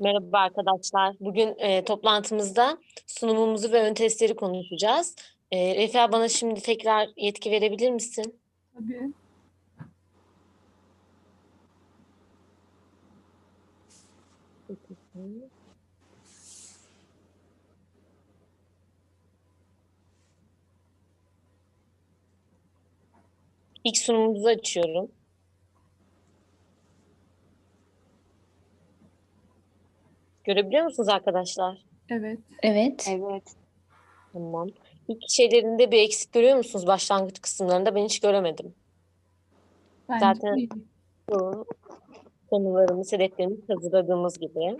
Merhaba arkadaşlar. Bugün e, toplantımızda sunumumuzu ve ön testleri konuşacağız. E, Refia bana şimdi tekrar yetki verebilir misin? Tabii. İlk sunumumuzu açıyorum. Görebiliyor musunuz arkadaşlar? Evet. Evet. Evet. Tamam. İlk şeylerinde bir eksik görüyor musunuz başlangıç kısımlarında? Ben hiç göremedim. Bence Zaten- iyi. Bu konularımız, hedeflerimiz hazırladığımız gibi.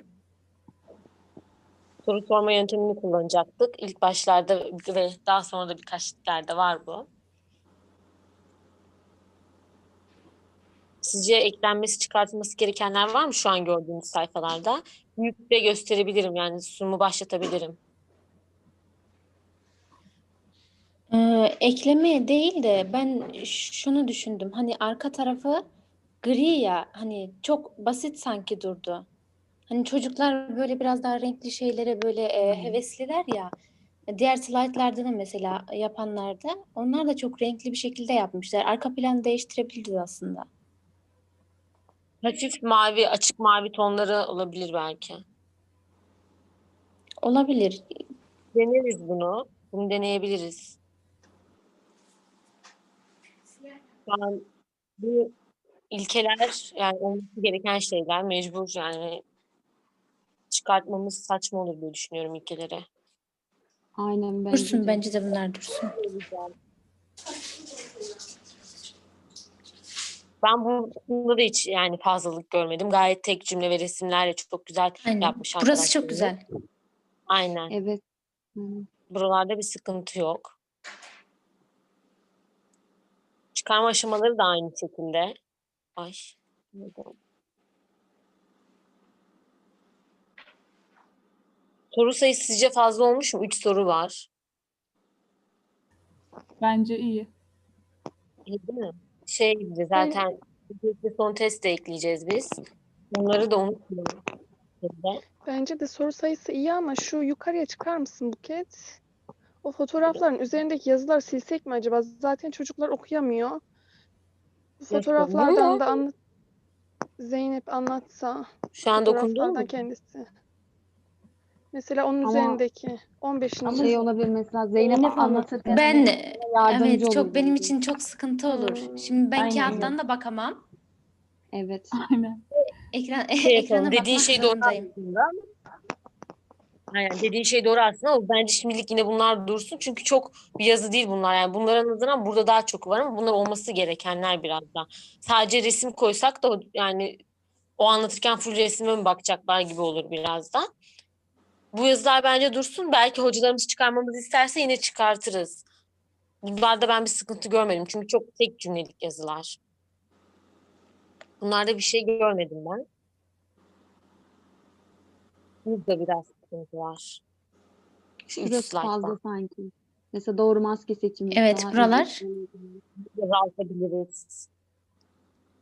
Soru sorma yöntemini kullanacaktık. İlk başlarda ve daha sonra da birkaç yerde var bu. Sizce eklenmesi, çıkartılması gerekenler var mı şu an gördüğünüz sayfalarda? Büyükle gösterebilirim yani sunumu başlatabilirim. Ee, ekleme değil de ben şunu düşündüm. Hani arka tarafı gri ya hani çok basit sanki durdu. Hani çocuklar böyle biraz daha renkli şeylere böyle e, hevesliler ya. Diğer slaytlarda da mesela yapanlarda onlar da çok renkli bir şekilde yapmışlar. Arka planı değiştirebiliriz aslında. Hafif mavi, açık mavi tonları olabilir belki. Olabilir. Deneriz bunu. Bunu deneyebiliriz. An bu ilkeler yani olması gereken şeyler mecbur yani çıkartmamız saçma olur diye düşünüyorum ilkeleri. Aynen bence Dursun de. bence de bunlar dursun. Ben bu konuda da hiç yani fazlalık görmedim. Gayet tek cümle ve resimlerle çok güzel Aynen. yapmış Burası çok güzel. Aynen. Evet. Aynen. Buralarda bir sıkıntı yok. Çıkarma aşamaları da aynı şekilde. Ay. Soru sayısı sizce fazla olmuş mu? Üç soru var. Bence iyi. İyi değil mi? Şey gibi zaten bir son test de ekleyeceğiz biz. Bunları da unutmayalım. Bence de soru sayısı iyi ama şu yukarıya çıkar mısın Buket? O fotoğrafların üzerindeki yazıları silsek mi acaba? Zaten çocuklar okuyamıyor. Bu fotoğraflardan da anlat Zeynep anlatsa. Şu an dokundun mu? Kendisi. Mesela onun Ama- üzerindeki 15. Ama şey olabilir mesela Zeynep Zeynep anlatırken Ben yardımcı evet olur çok benim için çok sıkıntı olur. Hmm, Şimdi ben aynen. kağıttan da bakamam. Evet. Aynen. Ekran şey ekrana yapalım. Dediğin şey doğru zorundayım. aslında. Aynen dediğin şey doğru aslında ama bence şimdilik yine bunlar dursun. Çünkü çok bir yazı değil bunlar. Yani bunların nazaran burada daha çok var ama bunlar olması gerekenler biraz daha. Sadece resim koysak da yani o anlatırken full resme mi bakacaklar gibi olur biraz da. Bu yazılar bence dursun. Belki hocalarımız çıkarmamızı isterse yine çıkartırız. Bunlarda ben bir sıkıntı görmedim. Çünkü çok tek cümlelik yazılar. Bunlarda bir şey görmedim ben. Burada biraz sıkıntı var. Şu üç fazla sanki. Mesela doğru maske seçimi. Evet, daha buralar. azaltabiliriz.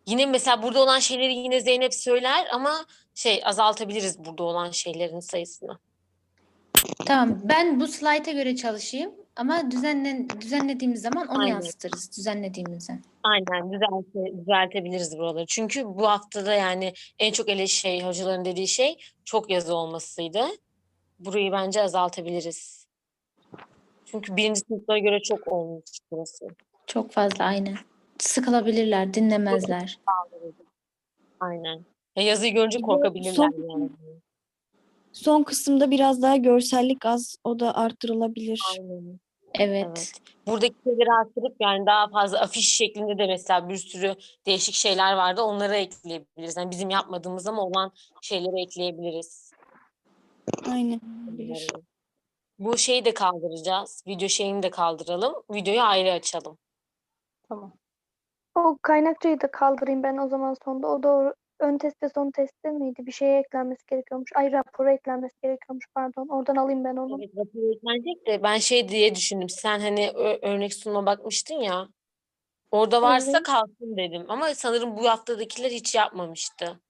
Yine mesela burada olan şeyleri yine Zeynep söyler ama şey azaltabiliriz burada olan şeylerin sayısını. Tamam, ben bu slayta göre çalışayım ama düzenlen düzenlediğimiz zaman onu Aynen. yansıtırız düzenlediğimizde. Aynen düzelte, düzeltebiliriz buraları. Çünkü bu haftada yani en çok ele şey hocaların dediği şey çok yazı olmasıydı. Burayı bence azaltabiliriz. Çünkü birinci sınıflara göre çok olmuş burası. Çok fazla aynen. Sıkılabilirler, dinlemezler. Aynen. Ya yazıyı görünce korkabilirler son- yani. Son kısımda biraz daha görsellik az. O da arttırılabilir. Aynen. Evet. Evet. Buradaki şeyleri arttırıp yani daha fazla afiş şeklinde de mesela bir sürü değişik şeyler vardı. Onları ekleyebiliriz. Yani bizim yapmadığımız ama olan şeyleri ekleyebiliriz. Aynen. Bu şeyi de kaldıracağız. Video şeyini de kaldıralım. Videoyu ayrı açalım. Tamam. O kaynakçayı da kaldırayım ben o zaman sonda. O doğru ön test ve son testte miydi? Bir şeye eklenmesi gerekiyormuş. Ay rapora eklenmesi gerekiyormuş pardon. Oradan alayım ben onu. Evet, rapor eklenecek de ben şey diye düşündüm. Sen hani örnek sunuma bakmıştın ya. Orada varsa Evet. kalsın dedim. Ama sanırım bu haftadakiler hiç yapmamıştı.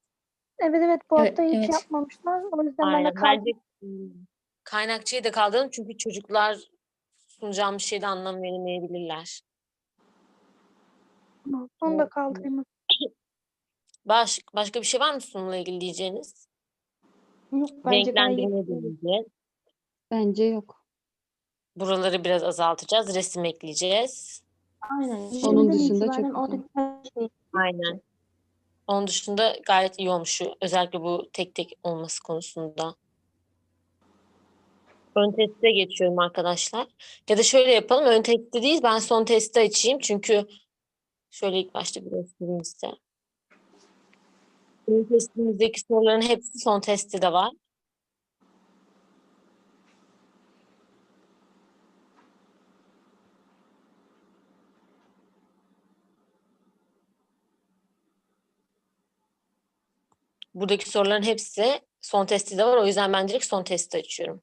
Evet evet bu Evet, hafta hiç evet. yapmamışlar. O yüzden ben de Aynen. kaldım. Bence kaynakçayı da kaldıralım çünkü çocuklar sunacağımız şeyde anlam veremeyebilirler. Onu da Evet. kaldırayım. Baş, başka bir şey var mı sunumla ilgili diyeceğiniz? Yok bence Renklendirme deneyeceğiz. bence yok. Buraları biraz azaltacağız. Resim ekleyeceğiz. Aynen. Onun dışında çok oradaki her şeyi Aynen. Onun dışında gayet iyi olmuş şu özellikle bu tek tek olması konusunda. Ön teste geçiyorum arkadaşlar. Ya da şöyle yapalım. Ön testte değil ben son testi açayım. Çünkü şöyle ilk başta bir göstereyim size. Ön testimizdeki soruların hepsi son testte de var. Buradaki soruların hepsi son testi de var. O yüzden ben direkt son testi açıyorum.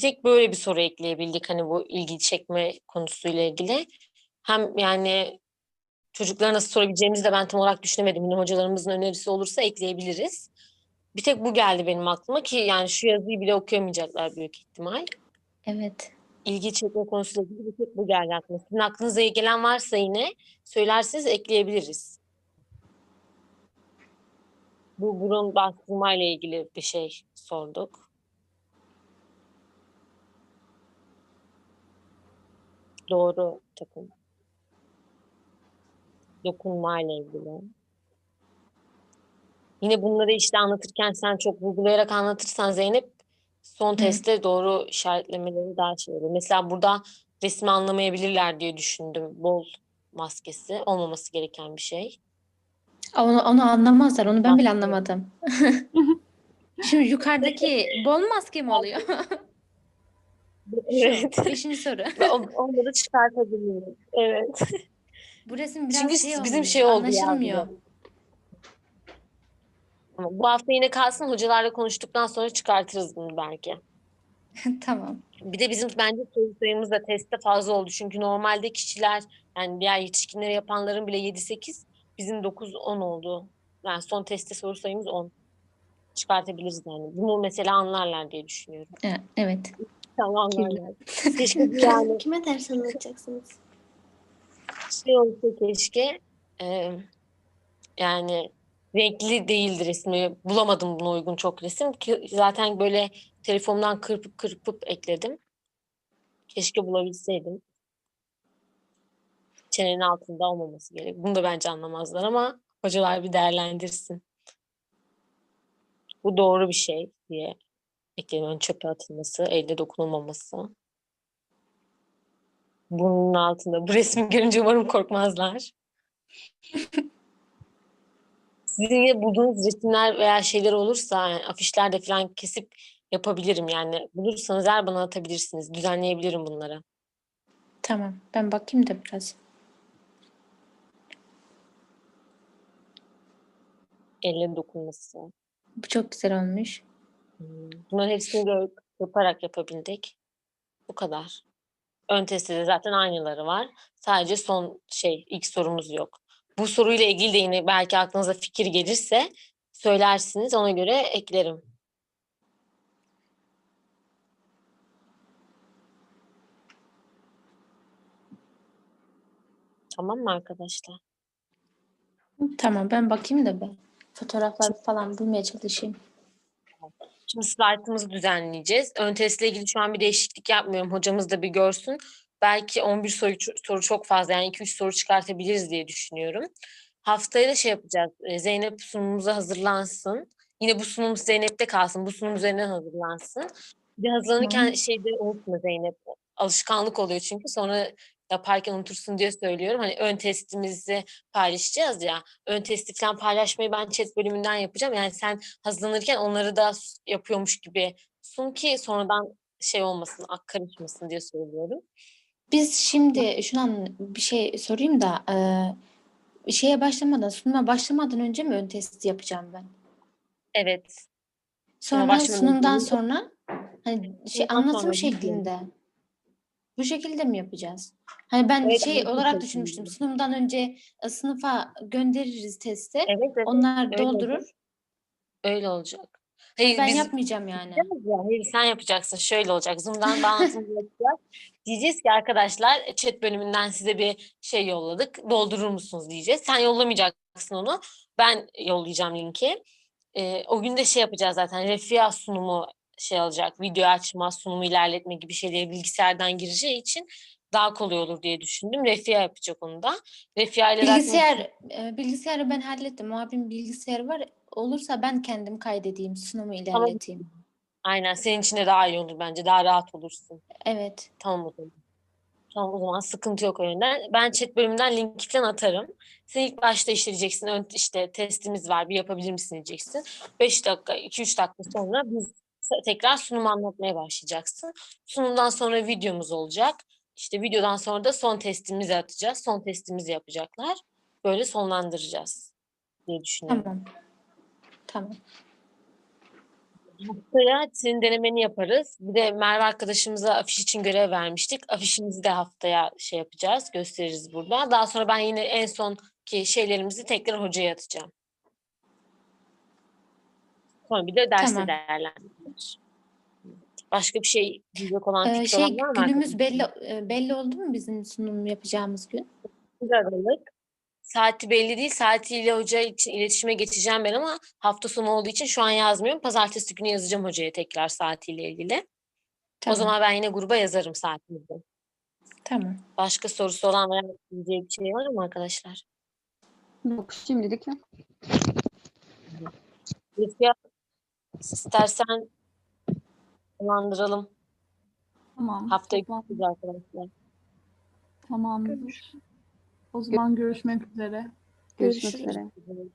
Bir tek böyle bir soru ekleyebildik hani bu ilgi çekme konusuyla ilgili. Hem yani çocuklara nasıl sorabileceğimizi de ben tam olarak düşünemedim. Yine hocalarımızın önerisi olursa ekleyebiliriz. Bir tek bu geldi benim aklıma ki yani şu yazıyı bile okuyamayacaklar büyük ihtimal. Evet. İlgi çekme konusuyla ilgili bir tek bu geldi aklıma. Sizin aklınıza gelen varsa yine söylerseniz ekleyebiliriz. Bu burun bastırmayla ilgili bir şey sorduk. Doğru takım. Dokunmayla ilgili. Yine bunları işte anlatırken sen çok vurgulayarak anlatırsan Zeynep son testte doğru işaretlemeleri daha şey olur. Mesela burada resmi anlamayabilirler diye düşündüm. Bol maskesi olmaması gereken bir şey. Onu, onu anlamazlar. Onu ben bile anlamadım. Şimdi yukarıdaki bol maske mi oluyor? Evet. Şu, beşinci soru. Onları çıkartabiliriz. Evet. Bu resim biraz Çünkü şey bizim olmuş, şey oldu ya anlaşılmıyor. Ama bu hafta yine kalsın. Hocalarla konuştuktan sonra çıkartırız bunu belki. Tamam. Bir de bizim bence soru sayımız da testte fazla oldu. Çünkü normalde kişiler yani diğer yetişkinleri yapanların bile 7-8 bizim 9-10 oldu. Yani son testte soru sayımız 10. Çıkartabiliriz yani. Bunu mesela anlarlar diye düşünüyorum. E, Evet. Tamam anlarlar. Keşke yani Kime ders anlatacaksınız? şey olsa keşke e, yani renkli değildi resmi. Bulamadım buna uygun çok resim ki zaten böyle telefondan kırpıp kırpıp ekledim. Keşke bulabilseydim. Çenenin altında olmaması gerek. Bunu da bence anlamazlar ama hocalar bir değerlendirsin. Bu doğru bir şey diye ekledim. Çöpe atılması, elde dokunulmaması. Burnunun altında. Bu resmi görünce umarım korkmazlar. Sizin yine bulduğunuz resimler veya şeyler olursa yani afişlerde falan kesip yapabilirim yani. Bulursanız eğer bana atabilirsiniz. Düzenleyebilirim bunları. Tamam. Ben bakayım da biraz. Elle dokunması. Bu çok güzel olmuş. Bunların hepsini yaparak yapabildik. Bu kadar. Ön testte zaten aynıları var. Sadece son şey ilk sorumuz yok. Bu soruyla ilgili de yine belki aklınıza fikir gelirse söylersiniz. Ona göre eklerim. Tamam mı arkadaşlar? Tamam ben bakayım da ben. Fotoğraflar falan bulmaya çalışayım. Şimdi slaytımızı düzenleyeceğiz. Ön testle ilgili şu an bir değişiklik yapmıyorum. Hocamız da bir görsün. Belki 11 soru, soru çok fazla yani 2-3 soru çıkartabiliriz diye düşünüyorum. Haftaya da şey yapacağız. e, Zeynep sunumumuza hazırlansın. Yine bu sunum Zeynep'te kalsın. Bu sunum üzerinden hazırlansın. Bir hazırlanırken Tamam. şeyde unutma Zeynep. Alışkanlık oluyor çünkü sonra yaparken unutursun diye söylüyorum. Hani ön testimizi paylaşacağız ya. Ön testi falan paylaşmayı ben chat bölümünden yapacağım. Yani sen hazırlanırken onları da yapıyormuş gibi sun ki sonradan şey olmasın, ak karışmasın diye söylüyorum. Biz şimdi şundan bir şey sorayım da eee, şeye başlamadan, sunuma başlamadan önce mi ön testi yapacağım ben? Evet. Sonra sunumdan sonra hani şey anlatım şeklinde. Bu şekilde mi yapacağız? Hani ben Evet, şey olarak düşünmüştüm. Sunumdan önce e, sınıfa göndeririz testi. Evet, evet. Onlar öyle doldurur. olacak. Öyle olacak. Hayır, Ben biz yapmayacağım yani. ya. Hayır, sen yapacaksın. Şöyle olacak. Zoom'dan bağlantımızı yapacağız. Diyeceğiz ki arkadaşlar chat bölümünden size bir şey yolladık. Doldurur musunuz diyeceğiz. Sen yollamayacaksın onu. Ben yollayacağım linki. Ee, o gün de şey yapacağız zaten. Refia sunumu şey alacak. Video açma, sunumu ilerletme gibi şeyleri bilgisayardan gireceği için daha kolay olur diye düşündüm. Refia yapacak onu da. Refia ile zaten- Bilgisayar e, bilgisayarı ben hallettim. Abim bilgisayarı var. Olursa ben kendim kaydedeyim, sunumu ilerleteyim. Aynen senin için de daha iyi olur bence. Daha rahat olursun. Evet. Tamam o zaman. Tamam o zaman sıkıntı yok o yönden. Ben chat bölümünden linki falan atarım. Sen ilk başta işte diyeceksin ön, işte testimiz var bir yapabilir misin diyeceksin. 5 dakika 2-3 dakika sonra biz tekrar sunumu anlatmaya başlayacaksın. Sunumdan sonra videomuz olacak. İşte videodan sonra da son testimizi atacağız. Son testimizi yapacaklar. Böyle sonlandıracağız diye düşünüyorum. Tamam. Tamam. Haftaya senin denemeni yaparız. Bir de Merve arkadaşımıza afiş için görev vermiştik. Afişimizi de haftaya şey yapacağız, gösteririz burada. Daha sonra ben yine en sonki şeylerimizi tekrar hocaya atacağım. Sonra bir de derste Tamam. değerlendirilir. Başka bir şey diyecek olan Ee, şey olan var mı? günümüz belli e, belli oldu mu bizim sunum yapacağımız gün? Bir Aralık. Saati belli değil. Saatiyle hoca için iletişime geçeceğim ben ama hafta sonu olduğu için şu an yazmıyorum. Pazartesi günü yazacağım hocaya tekrar saatiyle ilgili. Tamam. O zaman ben yine gruba yazarım saatimizi. Tamam. Başka sorusu olan veya diyeceği bir şey var mı arkadaşlar? Yok şimdilik yok. İstersen sonlandıralım. Tamam. Haftaya Tamam. görüşürüz arkadaşlar. Tamamdır. O zaman görüşmek üzere. Görüşmek Görüşürüz. üzere.